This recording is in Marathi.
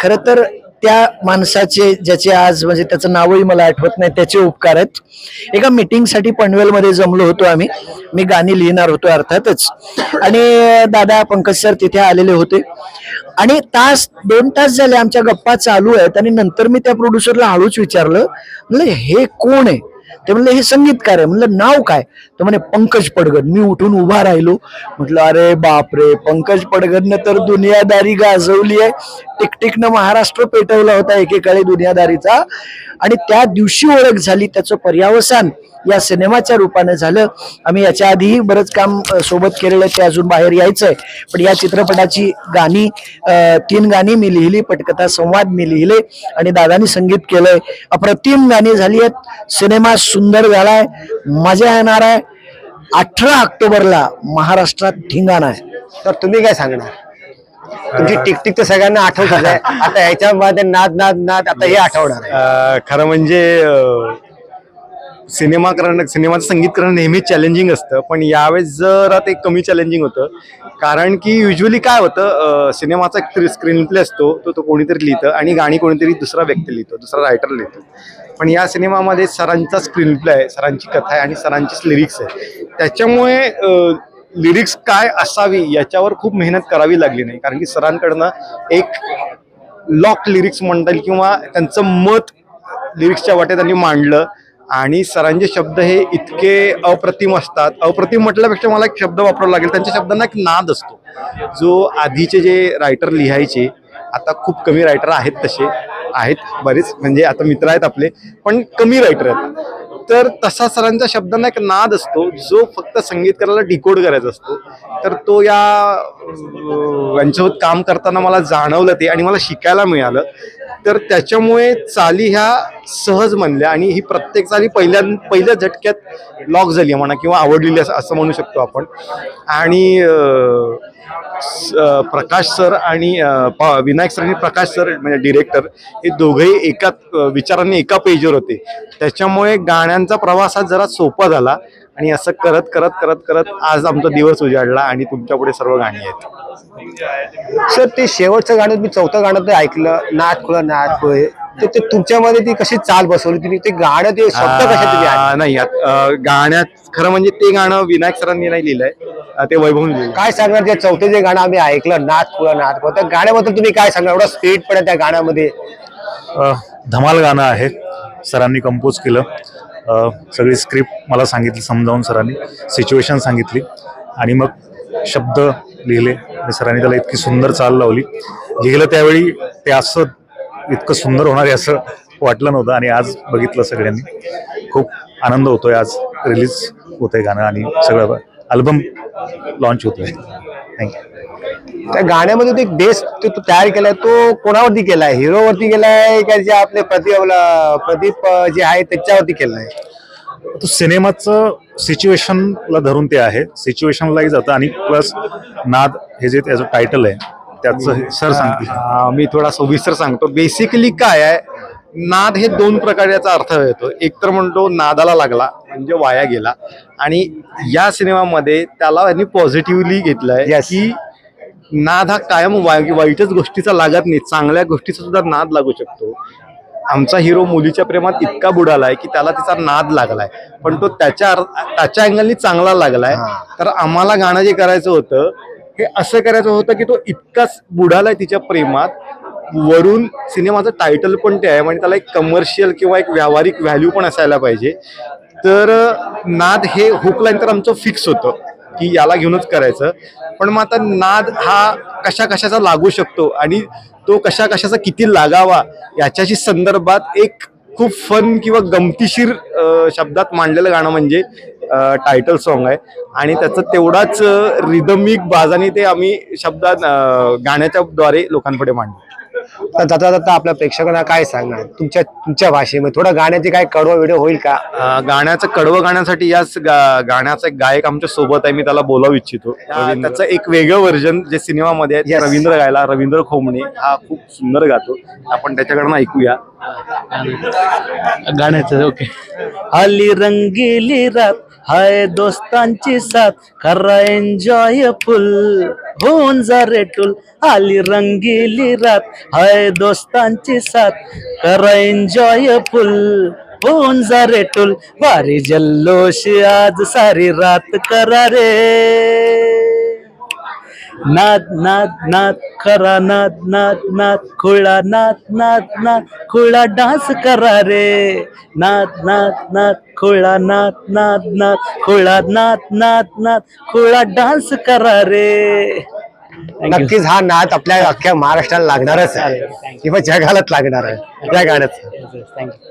खर तर त्या माणसाचे ज्याचे आज म्हणजे त्याचं नावही मला आठवत नाही त्याचे उपकार आहेत. एका मीटिंगसाठी पनवेलमध्ये जमलो होतो आम्ही. मी गाणी लिहिणार होतो अर्थातच. आणि दादा पंकज सर तिथे आलेले होते. आणि तास दोन तास झाले आमच्या गप्पा चालू आहेत आणि नंतर मी त्या प्रोड्युसरला हळूच विचारलं म्हणजे हे कोण आहे? ते म्हणले हे संगीतकार आहे म्हणलं नाव काय? तर म्हणे पंकज पडगड मी उठून उभा राहिलो. म्हटलं अरे बापरे पंकज पडगडनं तर दुनियादारी गाजवली आहे. टिकटिकनं महाराष्ट्र पेटवला होता एकेकाळी दुनियादारीचा. आणि त्या दिवशी ओळख झाली त्याचं पर्यावसान. या सिनेमाच्या रूपाने झालं. आम्ही याच्या आधीही बरंच काम सोबत केलेलं आहे. ते अजून बाहेर यायचंय. पण या चित्रपटाची गाणी तीन गाणी मी लिहिली. पटकथा संवाद मी लिहिले. आणि दादानी संगीत केलंय. अप्रतिम गाणी झाली आहेत. सिनेमा सुंदर झालाय. मजा येणार आहे. अठरा ऑक्टोबरला महाराष्ट्रात ठिंगाणा आहे. तर तुम्ही काय सांगणार? तुमची टिकटिक तर सगळ्यांना आठवत आहे. आता ह्याच्यामध्ये नाद नाद नाद. आता हे आठवणार आहे. खरं म्हणजे सिनेमा करणं सिनेमाचं संगीत करणं नेहमीच चॅलेंजिंग असतं. पण यावेळेस जरा ते कमी चॅलेंजिंग होतं. कारण की युजली काय होतं सिनेमाचा एक स्क्रीन प्ले असतो तो तो कोणीतरी लिहितं आणि गाणी कोणीतरी दुसरा व्यक्ती लिहितो दुसरा रायटर लिहितो. पण या सिनेमामध्ये सरांचा स्क्रीन प्ले आहे सरांची कथा आहे आणि सरांचीच लिरिक्स आहे. त्याच्यामुळे लिरिक्स काय असावी याच्यावर खूप मेहनत करावी लागली नाही. कारण की सरांकडनं एक लॉक लिरिक्स म्हणता येईल किंवा त्यांचं मत लिरिक्सच्या वाटे त्यांनी मांडलं. आणि सरांचे शब्द हे इतके अप्रतिम असतात. अप्रतिम म्हटल्यापेक्षा मला एक शब्द वापरावा लागेल. त्यांच्या शब्दांना एक नाद असतो. जो आधीचे जे रायटर लिहायचे आता खूप कमी रायटर आहेत तसे. आहेत बरेच म्हणजे आता मित्र आहेत आपले पण कमी रायटर आहेत. तर तसा सरांच्या शब्दांना एक नाद असतो. जो फक्त संगीतकाराला डिकोड करायचा असतो. तर तो या यांच्यासोबत काम करताना मला जाणवलं ते आणि मला शिकायला मिळालं. तर त्याच्यामुळे चाली ह्या सहज म्हणल्या आणि ही प्रत्येक चाली पहिल्या पहिल्या झटक्यात लॉक झाली म्हणा किंवा आवडलेली असं असं म्हणू शकतो आपण. आणि प्रकाश सर आणि प- विनायक सर आणि प्रकाश सर म्हणजे डिरेक्टर हे दोघंही एका विचारांनी एका पेजवर होते. त्याच्यामुळे गाण्यांचा प्रवास हा जरा सोपा झाला आणि असं करत करत करत करत आज आमचा दिवस उजाडला आणि तुमच्यापुढे सर्व गाणी आहेत. सर ते शेवटचं गाणं मी चौथं गाणं ते ऐकलं. नाथ खुळा नाथ खुळे तर ते तुमच्यामध्ये ती कशी चाल बसवली तुम्ही? ते गाणं ते शब्द तुम्ही? आ, नाही यात, अं, गाण्यात खरं म्हणजे ते गाणं विनायक सरांनी नाही लिहिलंय. अं, ते लिहिलं काय सांगणार ते चौथे जे गाणं आम्ही ऐकलं नाथ खुळा नाथ खुळा त्या गाण्याबद्दल तुम्ही काय सांगणार? एवढा स्पीड पण आहे त्या गाण्यामध्ये. अ, धमाल गाणं आहे. सरांनी कंपोज केलं. अ, सगळी स्क्रिप्ट मला सांगितली समजावून सरांनी. सिच्युएशन सांगितली. आणि मग शब्द लिहिले. आणि सरांनी त्याला इतकी सुंदर चाल लावली. लिहिलं त्यावेळी ते असं इतकं सुंदर होणार आहे असं वाटलं नव्हतं. आणि आज बघितलं सगळ्यांनी. खूप आनंद होतोय आज रिलीज होतंय गाणं आणि सगळं अल्बम लॉन्च होतोय. थँक्यू त्या गाण्यामध्ये एक बेस तो तयार केलाय. तो कोणावरती केलाय? हिरोवरती केलाय का जे आपले प्रदीप आपला प्रदीप जे आहे त्याच्यावरती केलाय? तो सिनेमाचं सिच्युएशनला धरून ते आहे. सिच्युएशनलाही जातं आणि प्लस नाद हे जे त्याचं टायटल आहे त्याचं सर सांगतील. आ, मी थोडा सविस्तर सांगतो. बेसिकली काय आहे नाद हे दोन प्रकारे याचा अर्थ येतो. एक तर म्हणतो नादाला लागला म्हणजे वाया गेला. आणि या सिनेमामध्ये त्याला यांनी पॉझिटिव्हली घेतलंय Yes. की नाद हा कायम वाय वाईटच गोष्टीचा लागत नाही. चांगल्या गोष्टीचा सुद्धा नाद लागू शकतो. आमचा हिरो मुलीच्या प्रेमात इतका बुडालाय की त्याला तिचा नाद लागलाय. पण तो त्याच्या त्याच्या अँगलनी चांगला लागलाय. तर आम्हाला गाणं जे करायचं होतं हे असं करायचं होतं की तो इतकाच बुडालाय तिच्या प्रेमात. वरून सिनेमाचं टायटल पण ते आहे म्हणजे त्याला एक कमर्शियल किंवा एक व्यावहारिक व्हॅल्यू पण असायला पाहिजे. तर नाद हे हुक लाईन तर आमचं फिक्स होतं. की याला घेऊनच करायचं. पण मग आता नाद हा कशा कशाचा लागू शकतो आणि तो कशा कशाचा किती लागावा याच्याशी संदर्भात एक खूप फन किंवा गमतीशीर शब्दात मांडलेलं गाणं म्हणजे टायटल सॉन्ग आहे. आणि त्याचं तेवढाच रिदमिक बाजाने ते आम्ही शब्दात गाण्याच्या द्वारे लोकांपुढे मांडलं. तर जाता जाता आपल्या प्रेक्षकांना काय सांगणार? तुमच्या तुमच्या भाषेमध्ये थोडा गाण्याचे काय कडवा व्हिडिओ होईल का? गाण्याचं कडवं गाण्यासाठी याच गा- गाण्याचा एक गायक आमच्यासोबत आहे मी त्याला बोलावू इच्छितो. त्या- त्याचं एक वेगळं व्हर्जन जे सिनेमामध्ये आहे. रवींद्र गायला रवींद्र खोमणे हा खूप सुंदर गातो. आपण त्याच्याकडनं ऐकूया. गाण्याचं ओके. आली रंगीली रात हाय दोस्तांची साथ खरा एन्जॉय फुल होऊन जा रेटूल आली रंगीली रात. हाय दोस्तांची साथ खरा एन्जॉय फुल होऊन जा रेटूल वारी जल्लोष आज सारी रात करा रे. नाद नाद नाद खरा नाद नाद नाद खुळा नाद नाद नाद खुळा डान्स करा रे नाद नाद नाद खुळा नाद नाद नाद खुळा नाद नाद नाद खुळा डान्स करा रे नक्कीच हा नाद आपल्या अख्ख्या महाराष्ट्राला लागणारच आहे किंवा जगालाच लागणार आहे त्या गाण्याचं थँक्यू